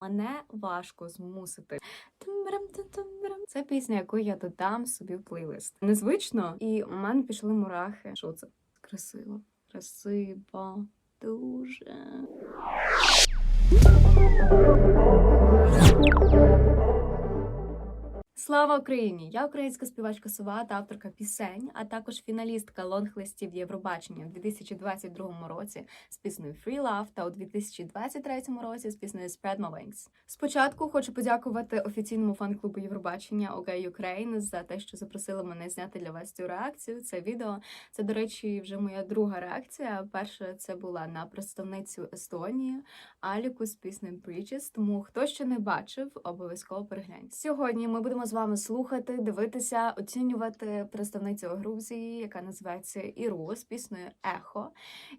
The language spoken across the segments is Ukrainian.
Мене важко змусити. Це пісня, яку я додам собі в плейлист. Незвично, і у мене пішли мурахи. Що це? Красиво. Красиво. Дуже. Слава Україні! Я українська співачка Сова та авторка пісень, а також фіналістка лонг-листів Євробачення у 2022 році з піснею Free Love та у 2023 році з піснею Spread My Wings. Спочатку хочу подякувати офіційному фан-клубу Євробачення OK Ukraine за те, що запросили мене зняти для вас цю реакцію. Це відео. Це, до речі, вже моя друга реакція. Перша це була на представницю Естонії Аліку з піснею Bridges, Тому хто ще не бачив, обов'язково перегляньте. Сьогодні ми будемо з вами слухати, дивитися, оцінювати представницю Грузії, яка називається Іру з піснею Ехо.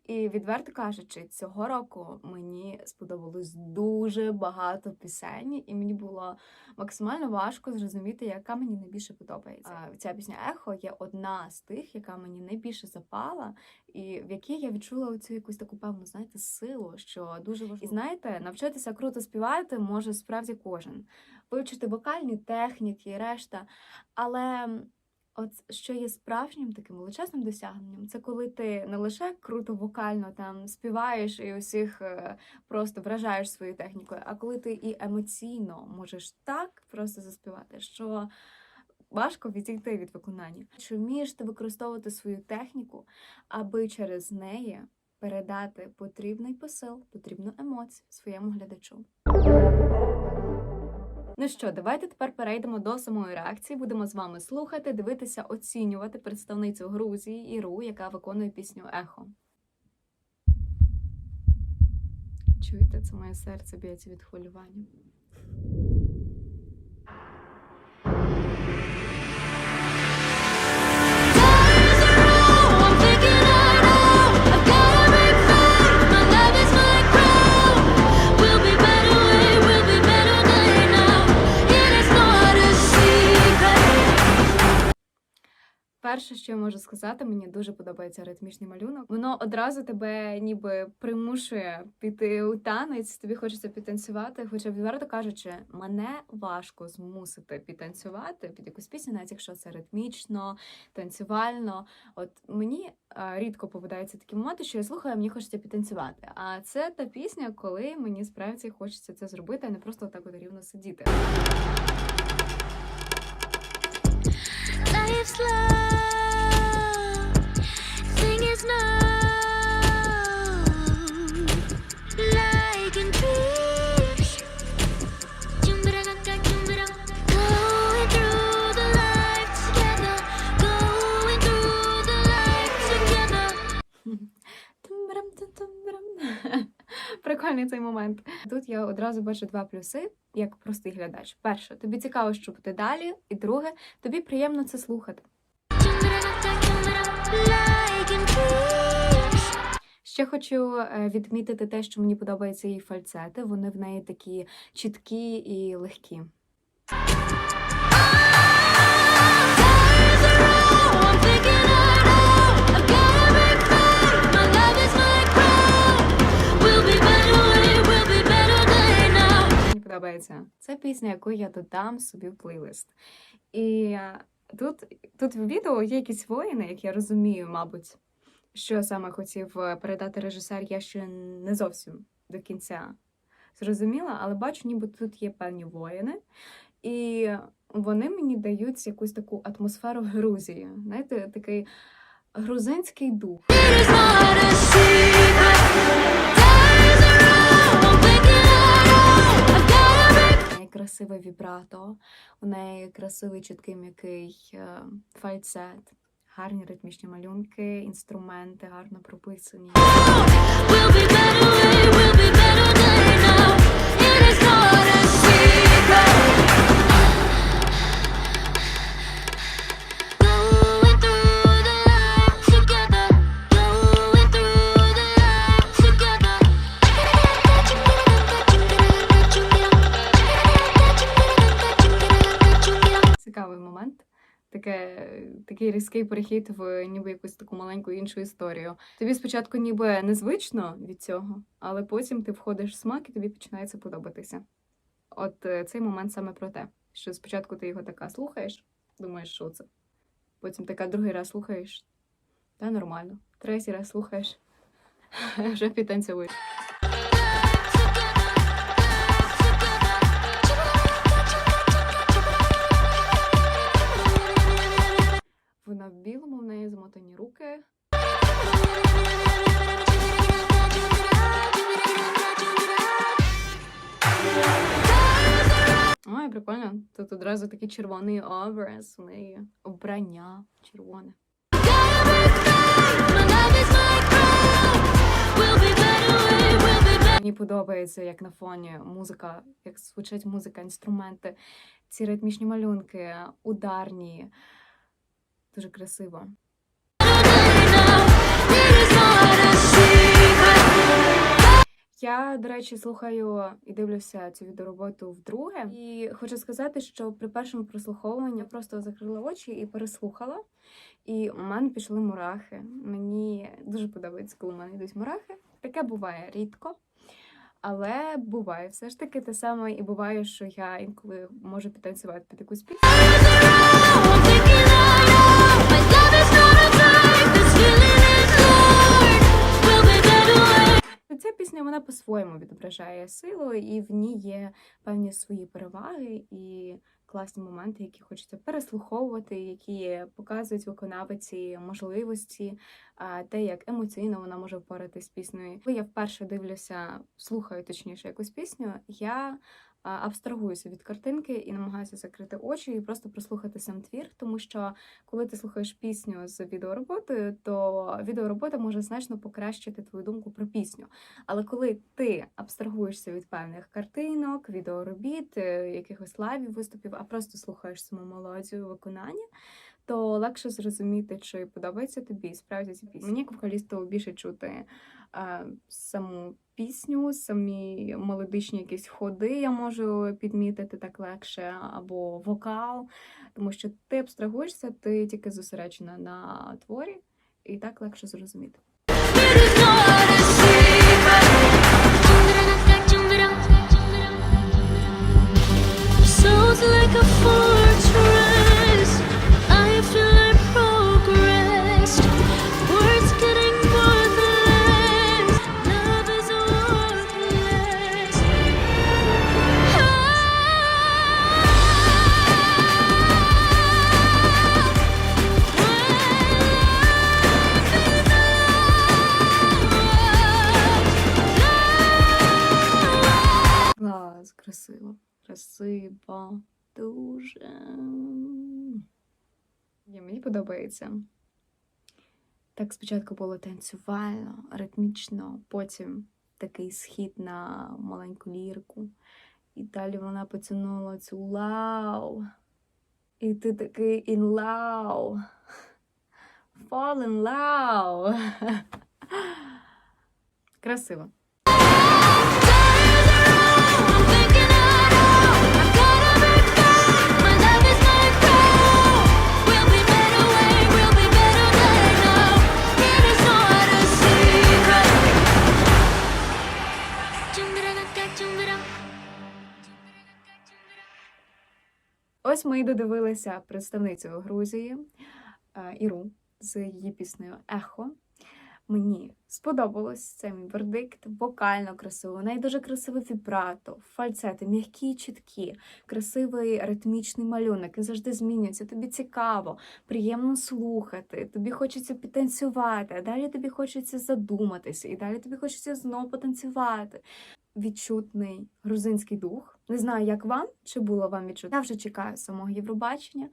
І відверто кажучи, цього року мені сподобалось дуже багато пісень, і мені було максимально важко зрозуміти, яка мені найбільше подобається. Ця пісня Ехо є одна з тих, яка мені найбільше запала, і в якій я відчула оцю якусь таку певну, знаєте, силу, що дуже важливо. І знаєте, навчитися круто співати може справді кожен. Вивчити вокальні техніки і решта. Але от що є справжнім таким величезним досягненням, це коли ти не лише круто вокально там співаєш і усіх е, просто вражаєш своєю технікою, а коли ти і емоційно можеш так просто заспівати, що важко відійти від виконання. Чи вмієш ти використовувати свою техніку, аби через неї передати потрібний посил, потрібну емоцію своєму глядачу. Ну що, давайте тепер перейдемо до самої реакції. Будемо з вами слухати, дивитися, оцінювати представницю Грузії Іру, яка виконує пісню Ехо. Чуєте, це моє серце б'ється від хвилювання. Перше, що я можу сказати, мені дуже подобається ритмічний малюнок. Воно одразу тебе ніби примушує піти у танець, тобі хочеться підтанцювати. Хоча, відверто кажучи, мене важко змусити підтанцювати під якусь пісню, навіть якщо це ритмічно, танцювально. От мені а, рідко попадаються такі моменти, що я слухаю, мені хочеться підтанцювати. А це та пісня, коли мені справді хочеться це зробити, а не просто так от рівно сидіти. gives love, is not. Цей момент. Тут я одразу бачу два плюси, як простий глядач. Перше, тобі цікаво, що буде далі, і друге, тобі приємно це слухати. Ще хочу е, відмітити те, що мені подобаються її фальцети. Вони в неї такі чіткі і легкі. Мені. Це пісня, яку я додам собі в плейлист. І е, тут, тут в відео є якісь воїни, як я розумію, мабуть, що саме хотів е, передати режисер, я ще не зовсім до кінця зрозуміла, але бачу, ніби тут є певні воїни, і вони мені дають якусь таку атмосферу Грузії. Знаєте, такий грузинський дух. Красиве вібрато, у неї красивий чіткий м'який е, фальцет, гарні ритмічні малюнки, інструменти гарно прописані. Такий різкий перехід в ніби якусь таку маленьку іншу історію. Тобі спочатку ніби незвично від цього, але потім ти входиш в смак і тобі починає це подобатися. от е, цей момент саме про те, що спочатку ти його така слухаєш, думаєш, що це. Потім така другий раз слухаєш, та нормально. Третій раз слухаєш, вже підтанцюєш. Білому, в неї замотані руки. Ой, прикольно. Тут одразу такий червоний образ у неї. Обрання червоне. Мені подобається, як на фоні музика, як звучить музика, інструменти, ці ритмічні малюнки, ударні. Дуже красиво. Я, до речі, слухаю і дивлюся цю відеороботу вдруге. І хочу сказати, що при першому прослуховуванні я просто закрила очі і переслухала. І у мене пішли мурахи. Мені дуже подобається, коли у мене йдуть мурахи. Таке буває рідко. Але буває все ж таки те саме, і буває, що я інколи можу підтанцювати під якусь пісню. Вона по-своєму відображає силу, і в ній є певні свої переваги і класні моменти, які хочеться переслуховувати, які показують виконавиці можливості, те, як емоційно вона може впоратись з піснею. Коли я вперше дивлюся, слухаю точніше якусь пісню, я абстрагуюся від картинки і намагаюся закрити очі і просто прослухати сам твір, тому що коли ти слухаєш пісню з відеороботою, то відеоробота може значно покращити твою думку про пісню. Але коли ти абстрагуєшся від певних картинок, відеоробіт, е, якихось лайвів виступів, а просто слухаєш саму мелодію виконання, то легше зрозуміти, чи подобається тобі справді ці пісні. Мені як вокалісту більше чути е, саму пісню, самі мелодичні якісь ходи я можу підмітити так легше, або вокал, тому що ти абстрагуєшся, ти тільки зосереджена на творі, і так легше зрозуміти. Like a fortress. Красиво, красиво, дуже. Ні, мені подобається. Так спочатку було танцювально, ритмічно, потім такий схід на маленьку лірку. І далі вона потягнула цю лау. І ти такий in love. Fall in love. Красиво. Ось ми і додивилися представницю Грузії е, Іру з її піснею Ехо. Мені сподобалось це мій вердикт, вокально красиво. У неї дуже красиве вібрато, фальцети, м'які, і чіткі, красивий ритмічний малюнок, він завжди змінюється. Тобі цікаво, приємно слухати, тобі хочеться підтанцювати, а далі тобі хочеться задуматися, і далі тобі хочеться знову потанцювати. Відчутний грузинський дух. Не знаю, як вам, чи було вам відчуття. Я вже чекаю самого Євробачення.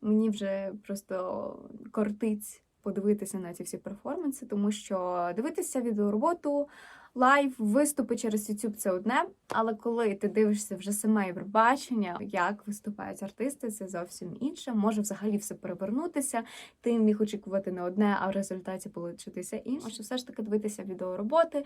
Мені вже просто кортить подивитися на ці всі перформанси, тому що дивитися відеороботу, лайв, виступи через YouTube – це одне. Але коли ти дивишся вже саме Євробачення, як виступають артисти, це зовсім інше. Може взагалі все перевернутися. Ти міг очікувати не одне, а в результаті получитися інше. Що все ж таки дивитися відеороботи,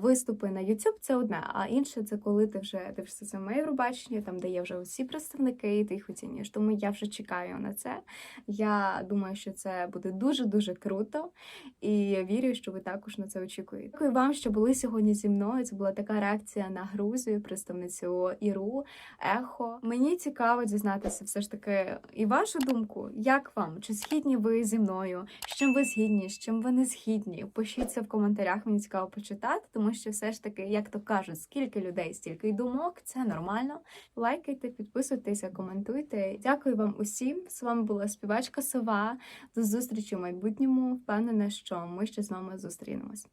виступи на YouTube – це одне, а інше це коли ти вже дивишся саме Євробачення, там де є вже усі представники, і ти їх оцінюєш. Тому я вже чекаю на це. Я думаю, що це буде дуже дуже круто, і я вірю, що ви також на це очікуєте. Дякую вам, що були були сьогодні зі мною. Це була така реакція на Грузію, представницю Іру, Ехо. Мені цікаво дізнатися все ж таки і вашу думку, як вам? Чи згідні ви зі мною? З чим ви згідні, з чим ви не згідні? Пишіть це в коментарях, мені цікаво почитати, тому що все ж таки, як то кажуть, скільки людей, стільки й думок, це нормально. Лайкайте, підписуйтеся, коментуйте. Дякую вам усім. З вами була співачка Сова. До зустрічі в майбутньому. Впевнена, що ми ще з вами зустрінемось.